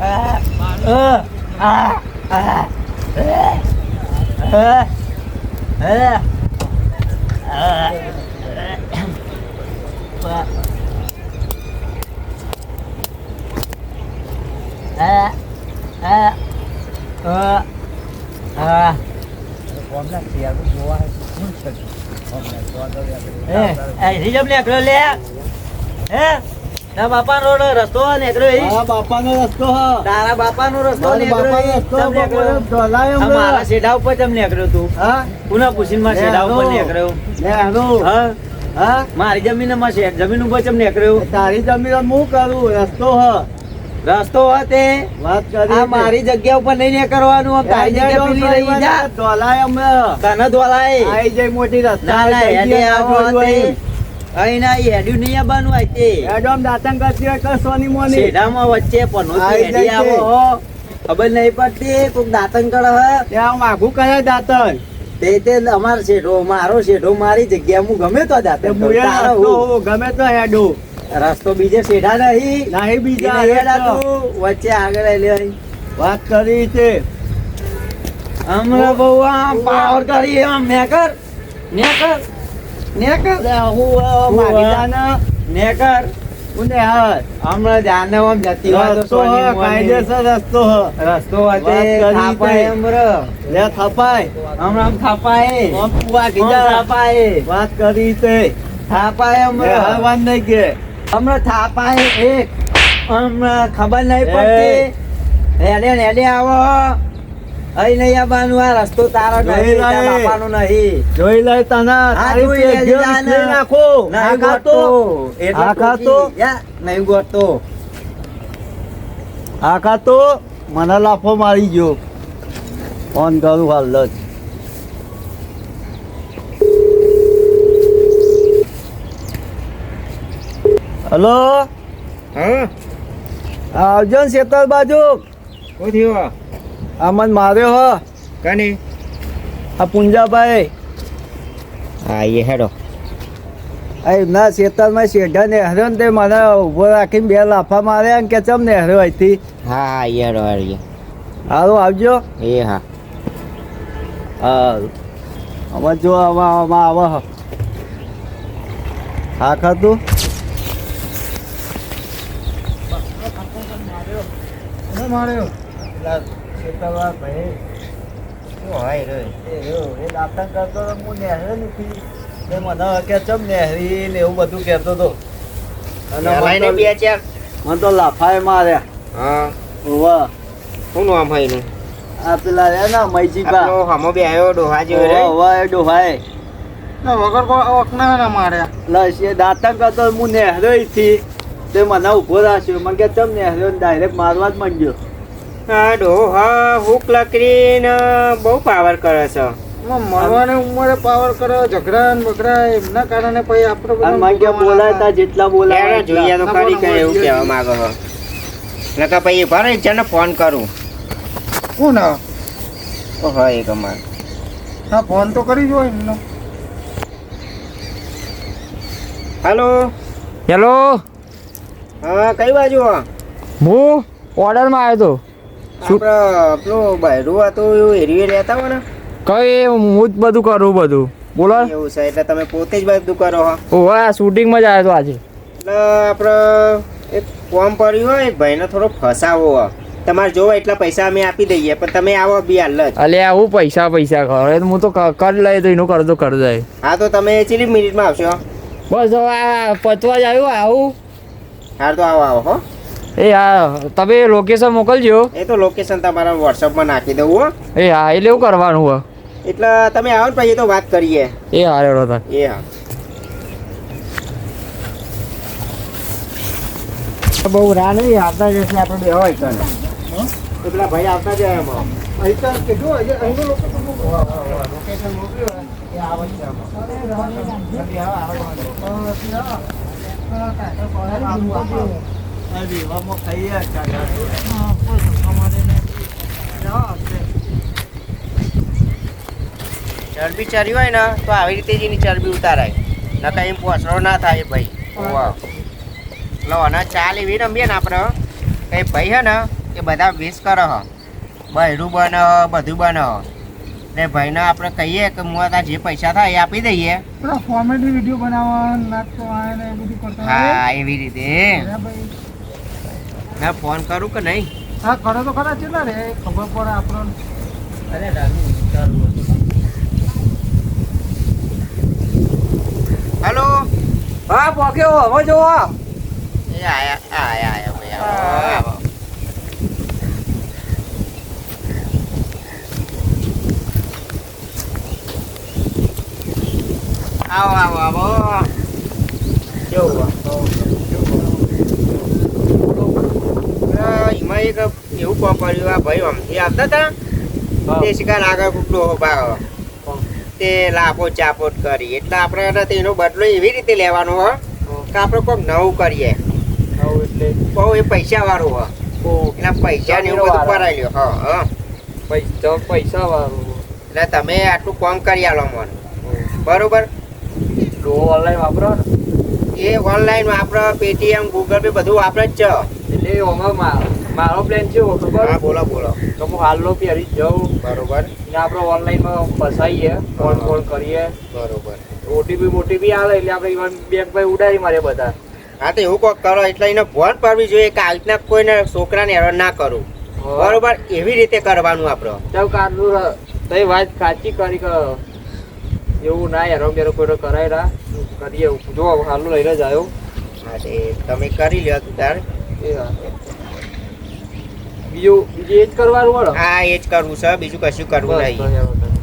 เออเออเออเออเออเออเออเออเออเออความน่าเกลียดรู้ว่าความน่ากลัวเราเรียกเออไอ้ที่เรียกเรียกเลยเรียกเออ નીકળ્યો તું? મારા ઉપર. નીકળ્યો. જમીનમાં જમીન ઉપર ચમ નીકળ્યો? તારી જમીન હું કરું? રસ્તો હ. રસ્તો હતો વાત કરી મારી જગ્યા ઉપર નહીં ને કરવાનું તારી જગ્યા પેલી રહી જા. ધોલાય અમે તને ધોલાય આઈ જઈ મોટી રસ્તા ના ના તે. અહીં. ના હેડ્યું નહીં આવવાનું હોય તે. એડમ દાતન કરતી હોય તો મોની. શેઢામાં વચ્ચે પનોતી હેડી આવો હો. ખબર નહીં પડતી કોક દાંતન કરે હે. ત્યાં માગું કરે દાતન તે તે અમાર શેઠો મારો શેઠો મારી જગ્યા હું ગમે તો દાંતન ગમે તો હેડો. રસ્તો બીજે શેઠા નહીં. નહીં બીજા હેડા વચ્ચે આગળ વાત કરી છે હમણાં બહુ આમ પાવર કરી આમ મેકર નેકર નેકર? હું મારી જાને. નેકર. હું. ને હમણાં જાને આમ જતી હોય તો રસ્તો સોની હ મોની. કાયદેસર રસ્તો હ. રસ્તો વાત હતે કરી થાપાય તે. લે થપાય. હમણાં થાપાય ઓમ પુવા કીધા થાપાય વાત કરી તે. થાપાય એમ લે રો. કે. હમણાં થાપાય એક. હમણાં ખબર નહીં પડતી. હેડે ને આવો અહીં નહીં આ રસ્તો તારો નહીં. બાપાનો નહીં જોઈ લે તને. તારી જોઈ લેજે પેઢીઓ જાને. વિખરી નાખો નહીં ખાતો. આ ખાતો? નહીં ગોતતો આ ખાતો. મને લાફો મારી ગયો. ફોન કરું હાલ જ. હલો? હા? આવજો ને શેતર બાજુ. કોઈ થયું? આ મન માર્યો હ. કની? આ પુંજાભાઈ. હા એ હેડો. અરે ના શેતરમાં શેઢા નેહર્યો ને તે મને ઊભો રાખીને બે લાફા માર્યા ને કે ચમ ને હરો અહીંથી હા હા એ હેડો હરીએ હારું આવજો. એ હા. હારું હવે જો આમાં આમાં આવે હા. ખાતું માર્યો? ભાઈ. હોય રે? એ દાતણ કરતો તો હું નેહરે નથી. તે મને કે ચમ નેહરી ને એવું બધું કહેતો હતો અને મને તો- બે ચાર. મને તો લાફાએ માર્યા. હા. વાહ શું નામ હોય એનું? આ પેલા રે ના મૈજીબા. આપણો હમો બે આવ્યો ડોહા જેવો રે. વાહ એ ડોહાય વગર કોઈ ઓકના ના માર્યા. લસ એ દાતન કરતો હું નેહર્યો થી તે મને ઊભો રાખ્યો. મને કે તમ નેહર્યો ડાયરેક્ટ મારવા જ માંડ્યો. ડોહા હુક લકડીને બહુ પાવર કરે છે. મરવાની ઉંમરે પાવર કરે ઝઘડા ને બગડા એમના કારણે પછી આપણે અને મને કે બોલાય તા જેટલા બોલાય લેવડો જોઈએ તો કરી ખરી એવું કહેવા માંગો છો? નકા પછી ભરે જણને ફોન કરું. શું ના હા એક અમાર હા ફોન તો કરી જો એમનો. હાલો હેલો હા કઈ બાજુ હો? હું ઓર્ડરમાં આવ્યો હતો આપણે બહેરું હતું એરિયે રહેતા હોય ને. કઈ હું જ બધું કરું બધું. બોલો. એવું છે એટલે તમે પોતે જ બધું કરો હો. ઓવે શૂટિંગમાં જ આવ્યો તો આજે. એટલે આપણે એક ફોર્મ પડ્યું હોય એક ભાઈને થોડો ફસાવો હો. તમારે જોવો એટલા પૈસા અમે આપી દઈએ પણ તમે આવો બી હાલ જ. અલે આવું પૈસા પૈસા કરે. હું તો કરી લઈ તો એનું કરતો કરી દે. હા તો તમે ચેટલી મિનિટમાં આવશો? બસ હવે આ પતવા જ આવ્યું આવું. હાર તો આવો આવો હો. એ હા તમે લોકેશન મોકલજો. એ તો લોકેશન તમારા વોટ્સઅપમાં નાખી દઉં હો. એ હા એટલે એવું કરવાનું હો એટલે તમે આવો ને પછી તો વાત કરીએ. એ હા રેડો તાર. એ હા. બહુ રાહ નહીં આવતા જશે આપણે બે હોય તો. પેલા ભાઈ આવતા જાય એમાં. અહીં તો કીધું અહીં અહીંનું લોકેશન મોકલ્યું. એ આવે છે. આ દીવામાં ખાઈએ ચરબી ચરી હોય ને તો આવી રીતે જ એની ચરબી ઉતારાય. નકા એમ પોસડો ના થાય ભાઈ. વાહ. લો અને ચાલ એવી રમીએ ને આપણે. કઈ ભાઈ હે ને એ બધા વેસ કરે હ. બહેરું બને બધું બને ને ભાઈને આપણે કહીએ કે હું આ જે પૈસા થાય એ આપી દઈએ. પેલા વીડિયો બનાવવા નાખતો. હા એવી રીતે. હે ફોન કરું કે નહીં? હા કરો તો ખરા કેટલા રે ખબર પડે આપણો અરે રામુ વિચારવું. હલો? હા પોક્યો હવે જોવો. એ આયા આયા આયા ભાઈ આવો, આવો. આવો આવો આવો કેવું અરે, એમાં એક એવું કોમ કર્યું આ ભાઈ અમથી આવતા હતા તે શિકાર આગળ ડોહો ભાગો. તે લાપો ચાપોટ કરી. એટલે આપણે એને તેનો બદલો એવી રીતે લેવાનો હો કે આપણે કોઈક નવું કરીએ. બહુ એ પૈસા વાળું હો એના પૈસા ને એવું બધું ભરાઈ લ્યો હા હા. પૈસા પૈસા વાળું એટલે તમે આટલું કોમ કરી આલો મને. બરોબર? ડો ઓનલાઈન વાપરો ને. એ ઓનલાઈન વાપરો પેટીએમ ગૂગલ પે બધું વાપરે જ છે. એટલે એમાં મા- મારો પ્લાન છે એવો ખબર હા બોલો બોલો. તો હું હાલનો પહેરી જ જાઉં. બરોબર. ને આપણે ઓનલાઈનમાં ફસાઈએ ફોન. ફોન કરીએ. બરોબર. ઓટીપી મોટીપી આવે એટલે આપણે ઇવન બેંક ભાઈ ઉડાડી મારે બધા. હા તો એવું કોક કરો એટલે એને ભોટ પાડવી જોઈએ કે આ રીતના કોઈને છોકરાને હેરાન ના કરું. બરોબર? એવી રીતે કરવાનું આપણે. ચાલ કારનું તઈ વાત સાચી કરી એવું ના હેરો બેરો કોઈ કરાય રા કરીએ. જો હાલનું લઈને જ આવ્યો. હા તે તમે કરી લ્યો તું તાર. એ હા. બીજું બીજું એ જ કરવાનું હોય હા એ જ કરવું છે. બીજું કશું કરવું નહીં.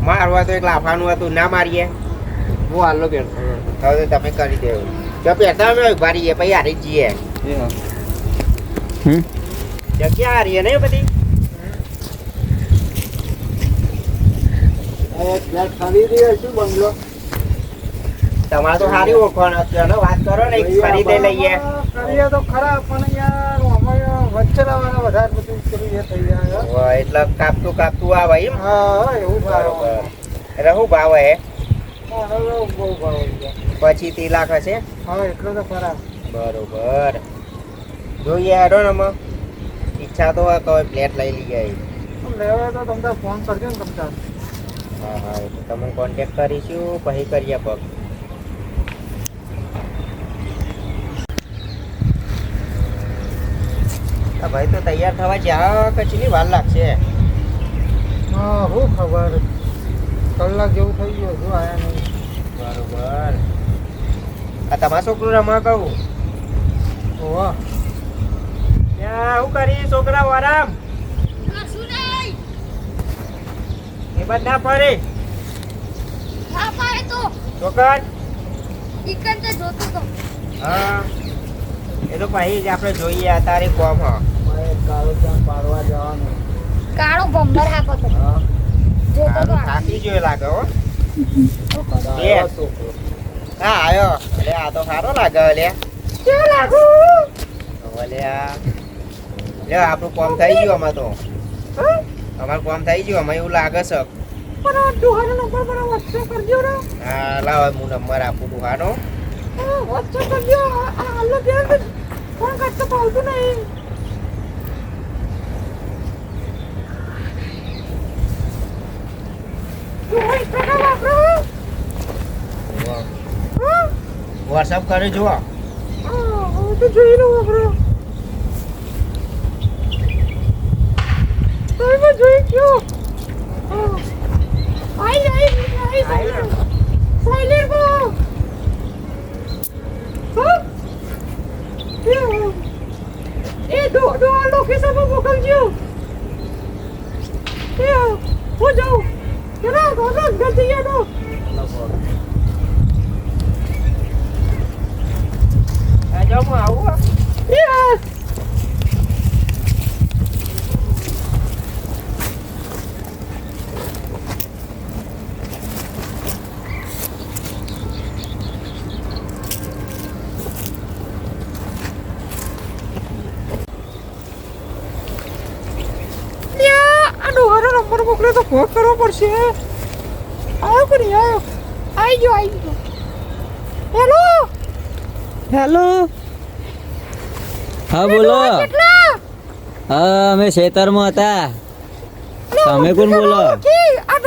મારવા તો એક લાફાનું હતું. ના મારીએ. હું હાલો પહેરતો હવે તમે કરી દેવું જો પહેરતા અમે ઊભા રહીએ પછી હારી જઈએ. એ હા જગ્યા હારીએ ને બધી? શું બંગલો? તમારે તો સારી ઓળખાણ હતી અને વાત કરો ને ખરીદે લઈએ. કરીએ તો ખરા પણ યાર અમે વચ્ચે વધારે બધું પેલું એ થઈ જાય એટલે કાપતું કાપતું આવે એમ? હા એવું બરાબર. એટલે શું ભાવ હે? બહુ ભાવ પછી ત્રી લાખ હશે હા એટલો તો ખરા. બરોબર. જોઈએ હેડો ને અમે ઈચ્છા તો હોય કે હવે ફ્લેટ લઈ લઈએ લેવા તો તમને ફોન કરજો ને તમને હા હા એટલે તો તમને કોન્ટેક્ટ કરીશું પછી કરીએ પગ. ભાઈ તો તૈયાર થવા જ્યાં કચીની વાર લાગશે. હા હું ખબર. કલાક જેવું થઈ ગયું શું આયા નહીં. બરોબર. આ તમારા છોકરું રમવા કહું? ઓવા ત્યાં શું કરી છોકરા આરામ એ બધા ના ફરે હા પાડે તો. છોકર. ઈકન તે જોતો તો. હા. એ તો પછી જ આપણે જોઈએ આ તારીખ કોમ હા. મારે કાળો ત્યાં પાડવા જવાનું. કાળો ભંબર હાકો તો. જોતો તો થાકી ગયો લાગે હો. હા આયો એટલે આ તો સારો લાગે લે. કેવું લાગુ? લે આ. લે આપણું કોમ થઈ ગયું અમાર તો. અમારું કોમ થઈ ગયું અમે એવું લાગે છે. પણ આ ડોહાનો નંબર મને વોટ્સએપ કરજો ને. હા લાવ હું નંબર આપું દુહાનો. વોટ્સએપ કરજો આ હાલો ફોન કરતો પાવતું નહીં ડોહા ઇન્સ્ટાગ્રામ વાપરો હા વોટ્સઅપ કરે જોવા તો જોઈ લો વાપરો. તમે જોઈ ગયો. આઈ આઈ આઈ. સાયલેન્ટ હા. એ ડો ડો લોકેશન મોકલજો. એ હું જાઉં. કેના ગોગા ગલતી યાદો આ જો હું આવું હો. એ આ ડોહાનો મોકલ્યો તો ફોન કરવો પડશે. આવ્યો કે નહીં આવ્યો આવી ગયો આવી ગયો. હેલો? હેલો? હા બોલો. હા અમે ખેતરમાં હતા. તમે કોણ બોલો? આ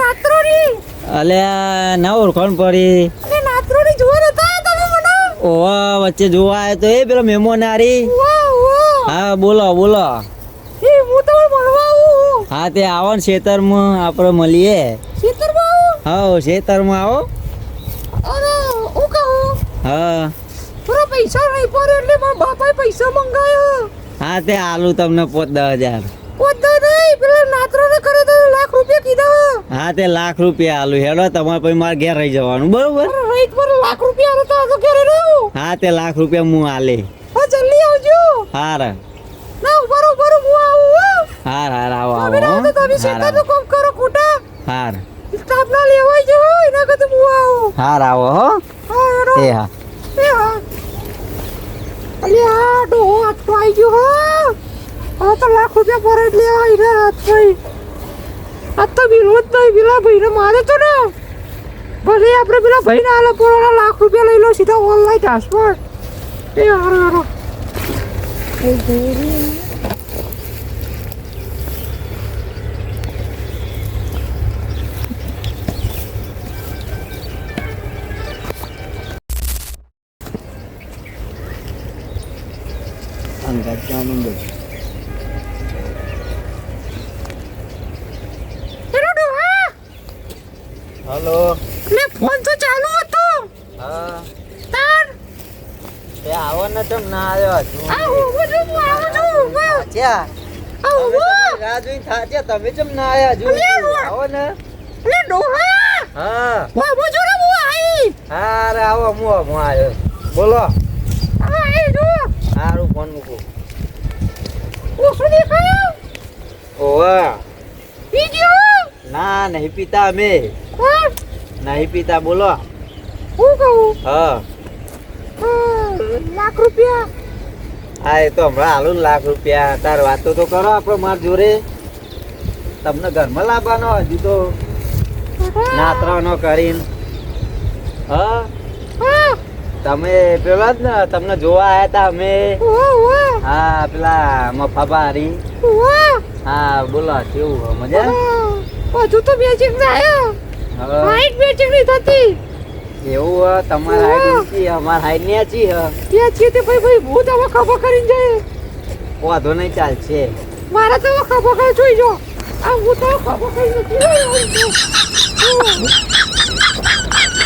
અલ્યા ના ઓળખાણ પડી. અને નાત્રોની જોવા નતા તમે મને? ઓવા વચ્ચે જોવા આવ્યો તો એ પેલો મેમો નારી. હા બોલો બોલો એ હું તમને મળવા આવું હા તે આવો ને ખેતરમાં આપણે મળીએ. ખેતરમાં આવું? હા ખેતરમાં આવો. અરે હું કહું? હા. થોડા પૈસા નહીં પડે એટલે મારા બાપાએ પૈસા મંગાયો. હા તે આલુ તમને પોત દસ હજાર. પોતા નહીં પેલા નાત્રોને કરે તો લાખ રૂપિયા કીધા. હા તે લાખ રૂપિયા આલુ. હેડો તમારે પછી મારે ઘેર રહી જવાનું. બરોબર? રહી પર લાખ રૂપિયા તો ઘેર રહું. હા તે લાખ રૂપિયા હું આલે. હા જલ્દી આવજો. હા ના ઊભા રહો, ઊભા રહો, હું આવું હો. હાર હાર આવો આવો તમે શેતાનું કામ કરો કુટા હાર. સ્ટાફના લેવાય જો એના કરતા હું આવો. હાર આવો હો. એ હા. એ હા. અલે આ ડોહો તો આવી ગયો હા. આ તો લાખ રૂપિયા ભરે જ લેવા રહ્યા હાથ ભાઈ આ તો વિરોધ નહીં પેલા ભાઈને મારે તો ને. ભલે આપણે પેલા ભાઈને આલે પોળાના લાખ રૂપિયા લઈ લો સીધા ઓનલાઈન ટ્રાન્સફર એ હારો હારો. અંગાત જવાનું બોલ હેલો ડોહા હલો લે ફોન તો ચાલુ હતો હા તાર તે આવો ને તમ ના આવ્યો હજુ આ હું છું હું આવું છું. થાચ્યા આ તમે હું તમે રાહ તમે ચમ ના આવ્યા હજુ આવો ને ને ડોહા હા હું છું ને હું આવી હા અરે આવો હું હું આવ્યો બોલો આ એ જો સારું ફોન મૂકું હું શું દેખાયો ઓવા વિડિયો ના નહીં પીતા અમે. નહીં પીતા બોલો. હું કહું? હા. લાખ રૂપિયા. હા એ તો હમણાં હાલો લાખ રૂપિયા. તાર વાતો તો કરો આપણો માર જોડે. તમને ઘરમાં લાવવાનો હજુ તો નાતરાનો કરીને. હા. તમે પેલા જ ને તમને જોવા આવ્યા હતા અમે. હા પેલા મફાબારી. હા બોલો કેવું મજા? હજુ તો મેચિંગ થાય હાઈટ મેચિંગ નહીં થતી. એવું હે, તમારા હાઈટ નથી અમાર હાઈટ નેચી હે. ત્યાં છે તે ભાઈ ભાઈ ભૂત તમે ખભા કરીને જાય વાંધો નહીં ચાલશે મારા તો ખભા જોઈ જો. આ હું તો ખભા કરી નથી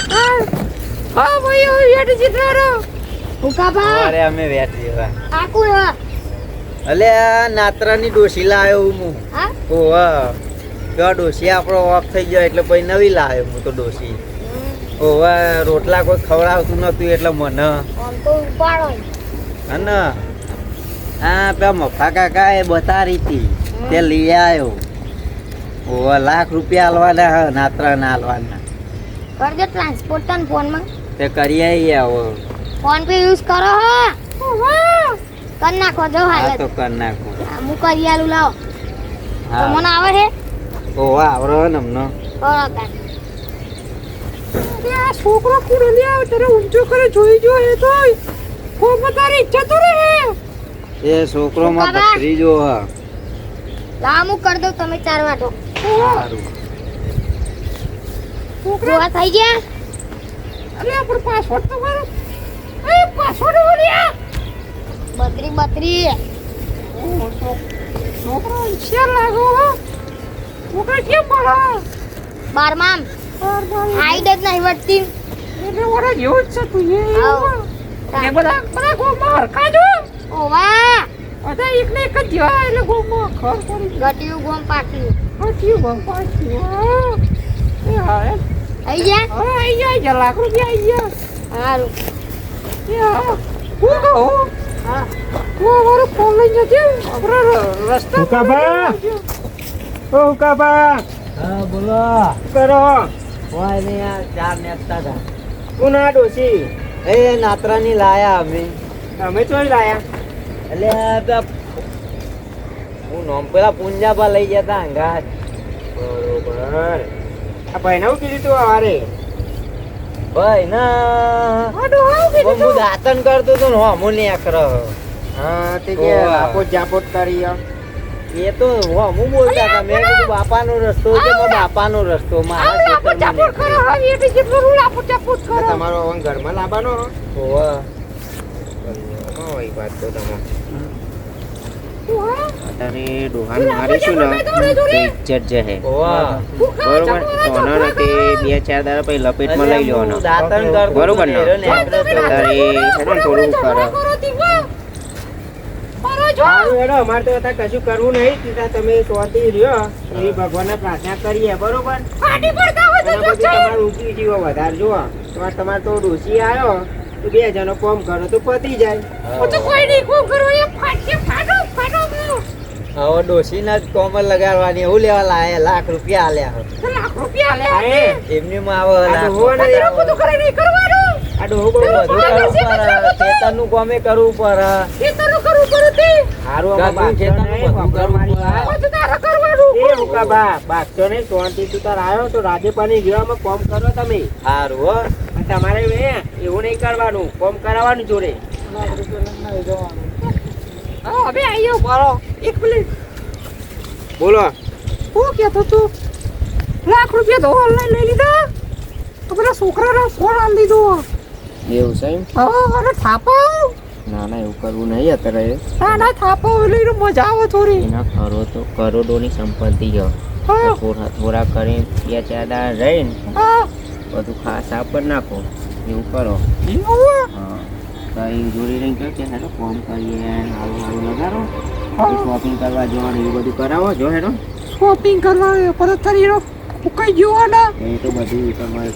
હા. હા ભાઈ હવે હેઠ જીતનારો ઉકાબા અરે અમે વેટ જેવા આકુ હા અલે નાતરાની ડોસી લાવ્યો હું. હા? ઓવા તો ડોસી આપણો ઓફ થઈ ગયો એટલે પછી નવી લાવ્યો હું તો ડોસી ઓવા રોટલા કોઈ ખવડાવતું નતું એટલે મને. અને? હા પેલા મફા કાકા એ બતાવી હતી તે લઈ આવ્યો. હવે લાખ રૂપિયા આલવાના હા નાતરા ના આલવાના કરજો ટ્રાન્સપોર્ટ તને ફોનમાં. તે કરી આવી આવો ફોન પે યુઝ કરો હો. કર નાખો જો હા હાલત. તો કર નાખો. હું કરી આલું લાવો. હા. તમને આવે છે ઓવા આવરો ને અમને કરો આ છોકરો કુડે લે આવે તારે ઊંચો કરે જોઈ જો એ તો કોમાં તારી ઈચ્છા તો રે એ છોકરો માં હ. હું કરી દઉં તમે ચાર વાટો. સારું. જોવા થઈ ગયા? અરે આપણે પાસવર્ડ તો મારો એ પાસવર્ડ બોલ્યા બત્રી બત્રી છોકરો લાગો હો. છોકરા કેમ મળે બારમામ હાઈટ જ નહીં વધતી. એટલે ઓરા જેવું જ છે તું એ. એ બધા બધા ગોમાં હરખા જો ઓવા. બધા એક ને એક જ જેવા એટલે ગોમાં ખર પડી ગટિયું ગોમ પાક્યું ગમ એ હા. એ ગયા? હવે આઈ ગયા છે લાખ રૂપિયા આઈ ગયા. સારું એ હા. હું કહું? હા. હું અમારો ફોન લઈ જજે આપણે રસ્તા. ઓ હુકાબા હા બોલો. કરો. હોય ને આ ચાર નેસતા હતા પુના ડોસી એ નાતરાની લાયા અમે. અમે ચોઈ લાયા? એટલે હું નોમ પેલા પુંજાબા લઈ ગયા હતા અંગાત બરોબર. આ ભાઈને હું કીધું તું અવારે ભાઈ ના હું દાતન કરતો હતો ને હમું ને આકરો હા તે કે. લાપોટ જાપોટ કરી. એ તો હું બોલતા હતા મેં કીધું બાપાનો રસ્તો છે મારા બાપાનો રસ્તો મારા લાપો ચાપો કરો હવે એટલે જેટલું રૂ લાપો ચાપો જ તમારો હવે ઘરમાં લાવવાનો હો? હોવે. હા, એ વાત તો તમારે અત્યારે ડોહાને મારીશું ને? ઇજ્જત બરોબર. તે બે ચાર દાડા પછી લપેટમાં લઈ લેવાનો. બરોબર ને? અત્યારે ને થોડું કરો સારું હેડો અમારે તો અત્યારે કશું કરવું નહીં. સીધા તમે શાંતિ રહ્યો. એવી ભગવાનને પ્રાર્થના કરીએ બરોબર? ફાટી પડતા હોય તો જો તમારે જીવો વધારે જુઓ. તમારે તમારે તો ડોસી આવ્યો તો બે જણો કોમ કરો તો પતી જાય. તો કોઈ નહીં કોમ કરો એ ફાટશે ફાટો ફાટો હવે ડોશીના જ કોમર લગાડવાની. એવું લેવા લાયા? લાખ રૂપિયા આલ્યા લાખ રૂપિયા એમની માં આવે બધું કરે નહીં કરવાનું. આ ડોહો બધું બધું કરવું પડે. ખેતરનું કોમે કરવું પડે. ખેતરનું કરવું પડે તે સારું આમાં ઘરનું બાગશો ખેતરનું નહીં, બધું કરવું મારી પડે. વાત. બધું તારે કરવાનું. એ હુકા બા બાગશો નહીં શાંતિ તું તાર આવ્યો તો રાજેપાની ગેવામાં કોમ કરો તમે. સારું હો. તમારે એવું નહીં કરવાનું કોમ કરાવવાનું જોડે. હા હવે આયો. બરો એક મિનિટ. બોલો. હું કેતો તું લાખ રૂપિયા તો ઓનલાઈન લઈ લીધા. તો પેલા છોકરાને ફોન આલી દીધો. એવું છે હા અને થાપો. ના ના એવું કરવું નહીં અત્યારે. ના ના થાપો લઈને મજા આવે થોડી. એના કરો તો કરોડોની સંપત્તિ હા. થોડા થોડા કરીને બે ચાર દાડા રહીને બધું ખાસ પર નાખો. એવું કરો. કઈ જોડી રહીને કહો કે હેડો ફોન કરીએ હારું હારું લગાડો. શોપિંગ કરવા જવાનું એવું બધું કરાવો જો હેડો. શોપિંગ કરવા પરત થઈને કઈ ગયો ને એ તો બધું તમારે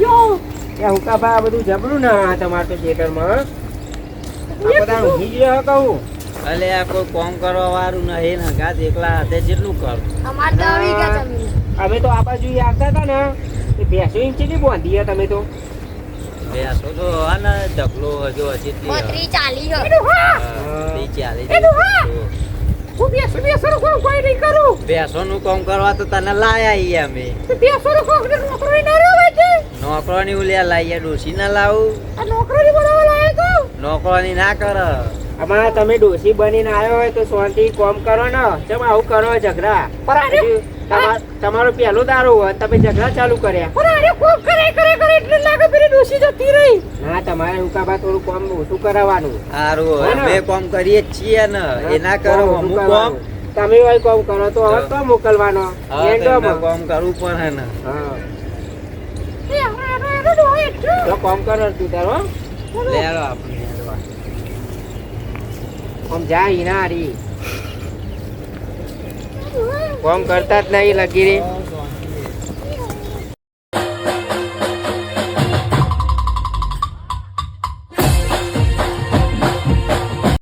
ગયો. બધું જબરું ના તમારે તો થિયેટરમાં બધા ઊંઘી ગયો કહું. અલે આ કોઈ કોમ કરવા વાળું નહીં ને ગાત એકલા હાથે જેટલું કર. અમારે અમે તો આ બાજુ આવતા હતા ને એ ભેંસો ઇંચની બાંધી તમે તો? બેસો તો હા ને ઢગલો હજુ હજી બત્રી ચાલી હો. ચાલી એનું હા. હું. બેસો બેસો કોઈ કોઈ નહીં કરું. બેસો નું કરવા તો તને લાયા ઈ અમે. બેસો કોઈ નોકરી ના ઉલ્યા ડોસી ના લાવું. આ નોકરી તો? ના કર. આમાં તમે ડોસી બનીને આવ્યો હોય તો શાંતિ કોમ કરો ને. ચમ આવું કરો ઝઘડા. આને તમારો પહેલો દારૂ હોય તમે ઝઘડા ચાલુ કર્યા. કોમ કરે કરે કરે એટલે લાગે પેલી ડોસી જતી રહી ના તમારે હુકાબા થોડું કોમ ઓછું કરાવવાનું? સારું અમે કોમ કરીએ જ છીએ ને. એ કરો અમુક કોમ. તમે હોય કોમ કરો તો હવે તો. મોકલવાનો. હા તો એન્ડોમાં. એમને કોમ કરવું પડે ને. હા. એ આ આ આ ડોહો એટલો તો કોમ કરો તું તારો લેરો આપણે કોમ હારી. કોમ કરતા જ નહીં લગી રે